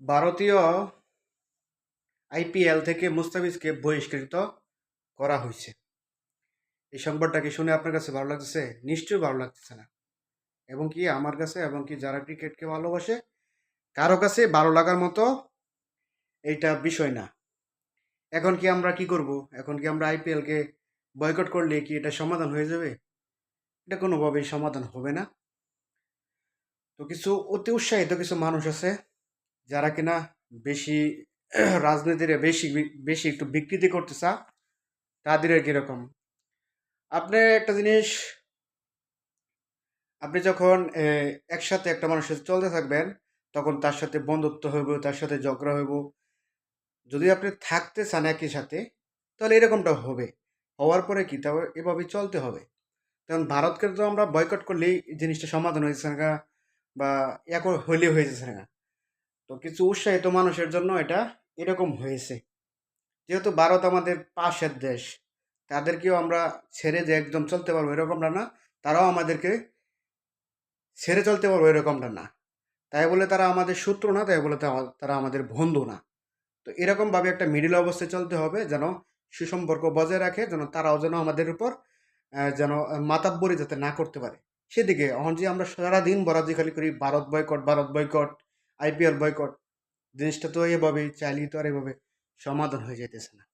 ভারতীয় আইপিএল থেকে মুস্তাফিজকে বহিষ্কৃত করা হয়েছে। এই সংবাদটাকে শুনে আপনার কাছে ভালো লাগতেছে? নিশ্চয়ই ভালো লাগতেছে না। এবং কি আমার কাছে এবং কি যারা ক্রিকেটকে ভালোবাসে, কারও কাছে ভালো লাগার মতো এইটা বিষয় না। এখন কি আমরা কি করব? এখন কি আমরা আইপিএলকে বয়কট করলে কি এটা সমাধান হয়ে যাবে? এটা কোনোভাবেই সমাধান হবে না। তো কিছু অতি উৎসাহিত কিছু মানুষ আছে যারা কিনা বেশি রাজনীতিরে বেশি বেশি একটু বিকৃতি করতে চা তাদের কীরকম আপনি একটা জিনিস, আপনি যখন একসাথে একটা মানুষের চলতে থাকবেন, তখন তার সাথে বন্ধুত্ব হইব, তার সাথে ঝগড়া হইব। যদি আপনি থাকতে চান একই সাথে, তাহলে এরকমটা হবে। হওয়ার পরে কি? তবে এভাবেই চলতে হবে। কারণ ভারতকে তো আমরা বয়কট করলেই জিনিসটা সমাধান হয়েছে না বা এক হইলে হয়ে যাচ্ছে না তো কিছু উৎসাহিত মানুষের জন্য এটা এরকম হয়েছে। যেহেতু ভারত আমাদের পাশের দেশ, তাদেরকেও আমরা ছেড়ে যে একদম চলতে পারব এরকমটা না, তারাও আমাদেরকে ছেড়ে চলতে পারব এরকমটা না। তাই বলে তারা আমাদের শত্রু না, তাই বলে তারা আমাদের বন্ধু না। তো এরকমভাবে একটা মিডিল অবস্থায় চলতে হবে, যেন সুসম্পর্ক বজায় রাখে, যেন তারাও যেন আমাদের উপর যেন মাতাব্বরি যাতে না করতে পারে। সেদিকে এখন যে আমরা সারাদিন বরাজি খালি করি, Bharat boycott Bharat boycott IPL boycott জিনিসটা তো এভাবেই চাইলেই তো আর এভাবে সমাধান হয়ে যাইতেছে না।